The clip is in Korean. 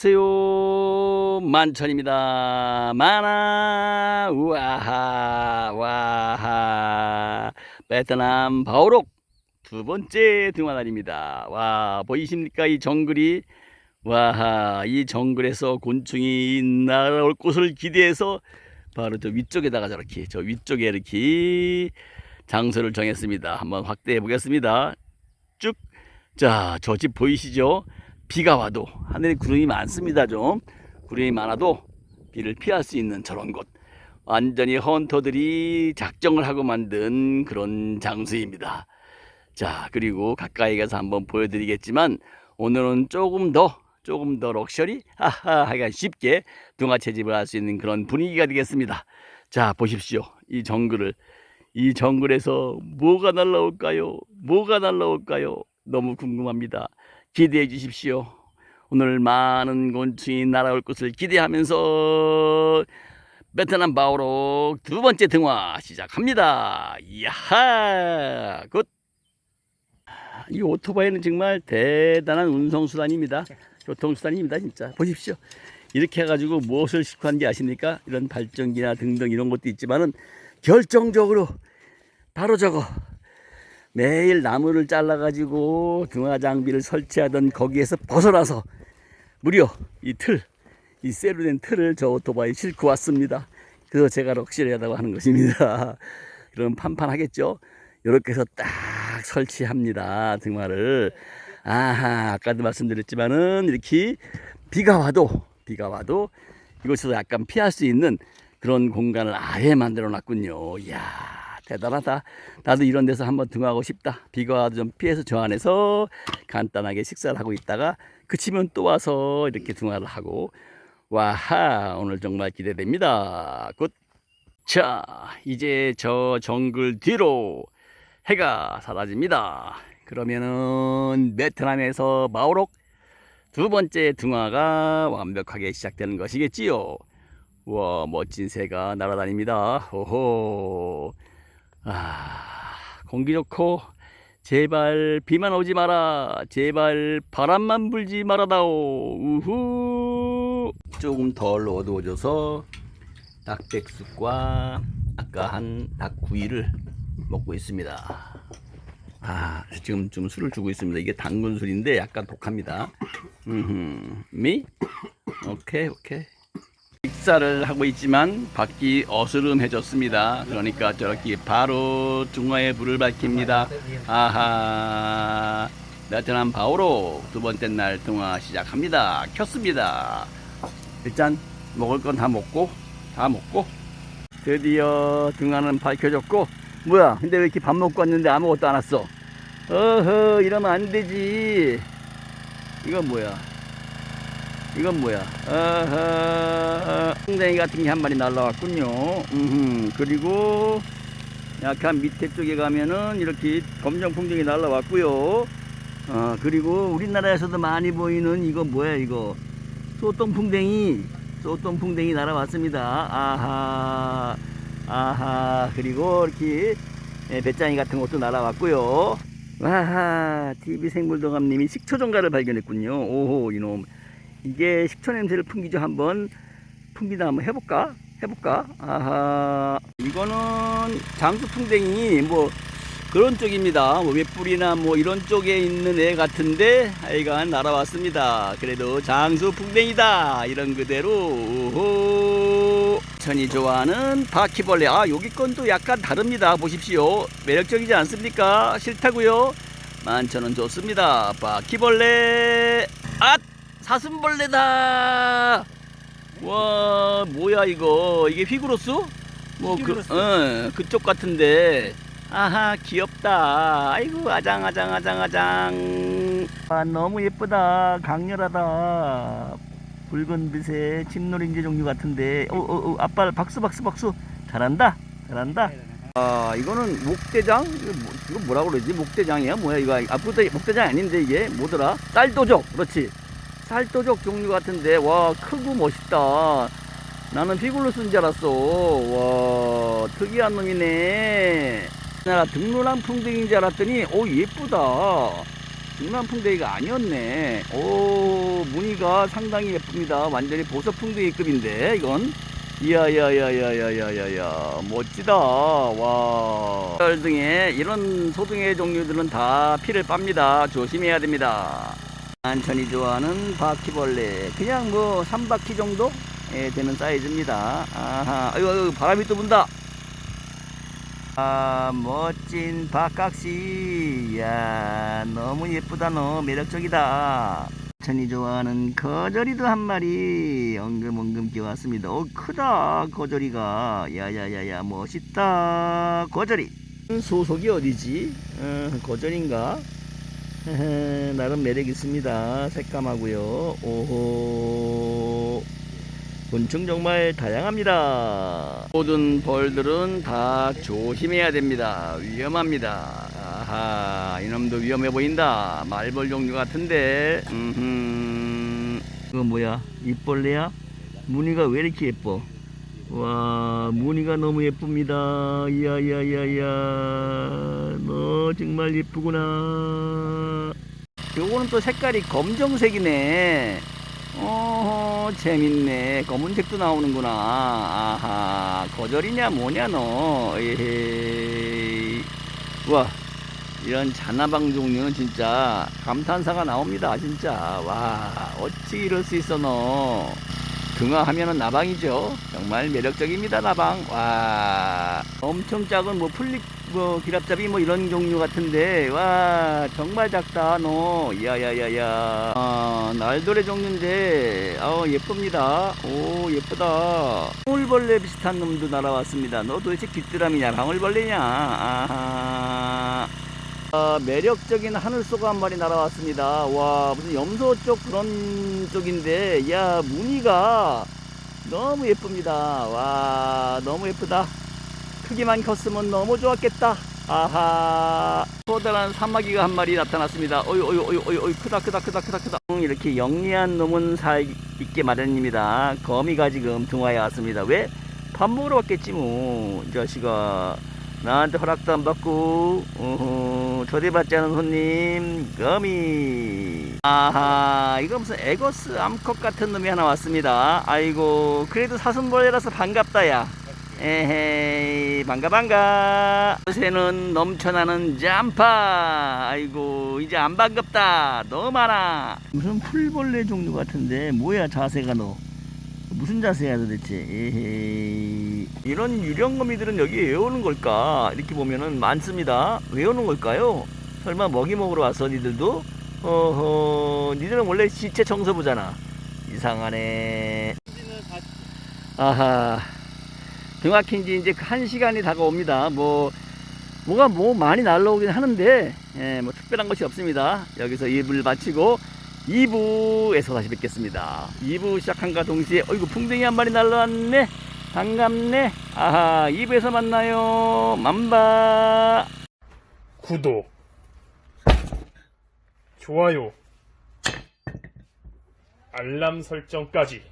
안녕하세요. 만천입니다. 만화. 우아하 와하. 베트남 바오록 두 번째 등화날입니다. 와 보이십니까? 이 정글이? 와하 이 정글에서 곤충이 날아올 곳을 기대해서 바로 저 위쪽에다가 저렇게 저 위쪽에 이렇게 장소를 정했습니다. 한번 확대해 보겠습니다. 쭉 자 저 집 보이시죠 비가 와도 하늘에 구름이 많습니다 좀. 구름이 많아도 비를 피할 수 있는 저런 곳. 완전히 헌터들이 작정을 하고 만든 그런 장소입니다. 자 그리고 가까이 가서 한번 보여드리겠지만 오늘은 조금 더 조금 더 럭셔리 하하 하여간 쉽게 동화 채집을 할 수 있는 그런 분위기가 되겠습니다. 자 보십시오. 이 정글을. 이 정글에서 뭐가 날라올까요? 뭐가 날라올까요? 너무 궁금합니다 기대해 주십시오. 오늘 많은 곤충이 날아올 것을 기대하면서 베트남 바오로 두 번째 등화 시작합니다. 야하! 굿! 이 오토바이는 정말 대단한 운송수단입니다. 교통수단입니다, 진짜. 보십시오. 이렇게 해가지고 무엇을 하는지 아십니까? 이런 발전기나 등등 이런 것도 있지만은 결정적으로 바로 저거 매일 나무를 잘라가지고 등화 장비를 설치하던 거기에서 벗어나서 무려 이 틀, 이 쇠로 된 틀을 저 오토바이에 싣고 왔습니다. 그래서 제가 럭셔리하다고 하는 것입니다. 그럼 판판하겠죠? 이렇게 해서 딱 설치합니다. 등화를. 아하, 아까도 말씀드렸지만은 이렇게 비가 와도, 비가 와도 이곳에서 약간 피할 수 있는 그런 공간을 아예 만들어 놨군요. 이야. 대단하다. 나도 이런 데서 한번 등하고 싶다. 비가 와도 좀 피해서 저 안에서 간단하게 식사를 하고 있다가 그치면 또 와서 이렇게 등화를 하고 와하 오늘 정말 기대됩니다. 굿. 자 이제 저 정글 뒤로 해가 사라집니다. 그러면은 베트남에서 마오록 두 번째 등화가 완벽하게 시작되는 것이겠지요. 와 멋진 새가 날아다닙니다. 호호. 아, 공기 좋고 제발 비만 오지 마라. 제발 바람만 불지 말아다오. 우후. 조금 덜 어두워져서 닭백숙과 아까 한 닭구이를 먹고 있습니다. 아, 지금 좀 술을 주고 있습니다. 이게 당근 술인데 약간 독합니다. 음, 미? 오케이, 오케이. 식사를 하고 있지만 밖이 어스름해졌습니다. 그러니까 저렇게 바로 중화에 불을 밝힙니다. 아하. 베트남 바오로 두 번째 날 등화 시작합니다. 켰습니다. 일단 먹을 건 다 먹고 다 먹고 드디어 등화는 밝혀졌고 뭐야 근데 왜 이렇게 밥 먹고 왔는데 아무것도 안 왔어 어허 이러면 안 되지 이건 뭐야 이건 뭐야? 어허, 풍뎅이 같은 게 한 마리 날라왔군요. 음흠, 그리고 약간 밑에 쪽에 가면은 이렇게 검정 풍뎅이 날라왔고요. 어, 그리고 우리나라에서도 많이 보이는 이거 뭐야 이거? 소똥 풍뎅이, 소똥 풍뎅이 날아왔습니다. 아하, 아하, 그리고 이렇게 예, 배짱이 같은 것도 날아왔고요. 와하, TV 생물동감님이 식초정가를 발견했군요. 오호, 이놈. 이게 식초 냄새를 풍기죠. 한번 풍기다 한번 해볼까? 해볼까? 아하. 이거는 장수풍뎅이 뭐 그런 쪽입니다. 뭐 웹불이나 뭐 이런 쪽에 있는 애 같은데 하여간 날아왔습니다. 그래도 장수풍뎅이다. 이런 그대로. 오호 천이 좋아하는 바퀴벌레. 아 여기 건 또 약간 다릅니다. 보십시오. 매력적이지 않습니까? 싫다고요? 만천원 좋습니다. 바퀴벌레. 앗 사슴벌레다. 와 뭐야 이거 이게 휘그로스? 뭐그 어, 그쪽 같은데. 아하 귀엽다. 아이고 아장 아장 아장 아장. 아 너무 예쁘다. 강렬하다. 붉은 빛의 침노린지 종류 같은데. 어, 어, 어 아빠 박수 박수 박수. 잘한다. 잘한다. 아 이거는 목대장 이거, 뭐, 이거 뭐라고 그러지 목대장이야 뭐야 이거 앞부터 목대장 아닌데 이게 뭐더라 쌀도적 그렇지 살도적 종류 같은데 와 크고 멋있다. 나는 쓴줄 알았어. 와 특이한 놈이네. 나 등로랑 풍뎅인 줄 알았더니 오 예쁘다. 중남풍뎅이가 아니었네. 오, 무늬가 상당히 예쁩니다. 완전히 보석 풍뎅이급인데, 이건. 이야야야야야야야야. 멋지다. 와. 등에 이런 소등의 종류들은 다 피를 빱니다. 조심해야 됩니다 안천이 좋아하는 바퀴벌레. 그냥 뭐 3바퀴 정도? 예, 되는 사이즈입니다. 아하 아이고, 아이고 바람이 또 분다. 아 멋진 박각시. 야 너무 예쁘다 너. 매력적이다. 천이 좋아하는 거저리도 한 마리 엉금엉금 끼왔습니다. 오 크다 거저리가. 야야야야 멋있다. 거저리 소속이 어디지? 어, 헤헤, 나름 매력 있습니다 새까마고요 오호 곤충 정말 다양합니다. 모든 벌들은 다 조심해야 됩니다. 위험합니다. 아하, 이놈도 위험해 보인다. 말벌 종류 같은데. 음, 이거 뭐야? 입벌레야? 무늬가 왜 이렇게 예뻐? 와, 무늬가 너무 예쁩니다. 이야야야야, 너 정말 예쁘구나. 요거는 또 색깔이 검정색이네. 어 재밌네. 검은색도 나오는구나. 아하 거절이냐 뭐냐 너. 에헤이. 우와 이런 자나방 종류는 진짜 감탄사가 나옵니다 진짜. 와 어찌 이럴 수 있어 너 등화하면은 나방이죠. 정말 매력적입니다 나방. 와 엄청 작은 뭐 풀립 뭐 기랍잡이 뭐 이런 종류 같은데 와 정말 작다 너. 야야야야. 아 날도래 종류인데 아 예쁩니다. 오 예쁘다. 방울벌레 비슷한 놈도 날아왔습니다. 너 도대체 귀뚜라미냐? 방울벌레냐? 아하 아, 매력적인 하늘소가 한 마리 날아왔습니다 와 무슨 염소 쪽 그런 쪽인데 야 무늬가 너무 예쁩니다 와 너무 예쁘다 크기만 컸으면 너무 좋았겠다. 아하. 커다란 사마귀가 한 마리 나타났습니다. 어유, 어유, 어유, 어유, 어유, 크다, 크다, 크다, 크다, 크다. 음, 이렇게 영리한 놈은 살 있게 마련입니다. 거미가 지금 등화해 왔습니다. 왜? 밥 먹으러 왔겠지, 뭐. 이 자식아. 나한테 허락도 안 받고, 어허, 초대받지 않은 손님, 거미. 아하, 이거 무슨 에거스 암컷 같은 놈이 하나 왔습니다. 아이고, 그래도 사슴벌레라서 반갑다, 야. 에헤이 반가 반가 요새는 넘쳐나는 잠파 아이고 이제 안 반갑다 너무 많아 무슨 풀벌레 종류 같은데 뭐야 자세가 너 무슨 자세야 도대체? 에헤이. 이런 유령거미들은 여기 왜 오는 걸까? 이렇게 보면은 많습니다. 왜 오는 걸까요? 설마 먹이 먹으러 왔어 니들도? 어허 니들은 원래 시체 청소부잖아. 이상하네. 아하. 등화킨 지 이제 한 시간이 다가옵니다. 뭐, 뭐가 뭐 많이 날라오긴 하는데, 예, 뭐 특별한 것이 없습니다. 여기서 2부를 마치고 2부에서 다시 뵙겠습니다. 2부 시작한과 동시에, 어이구, 풍뎅이 한 마리 날라왔네? 반갑네? 아하, 2부에서 만나요. 맘바. 구독, 좋아요, 알람 설정까지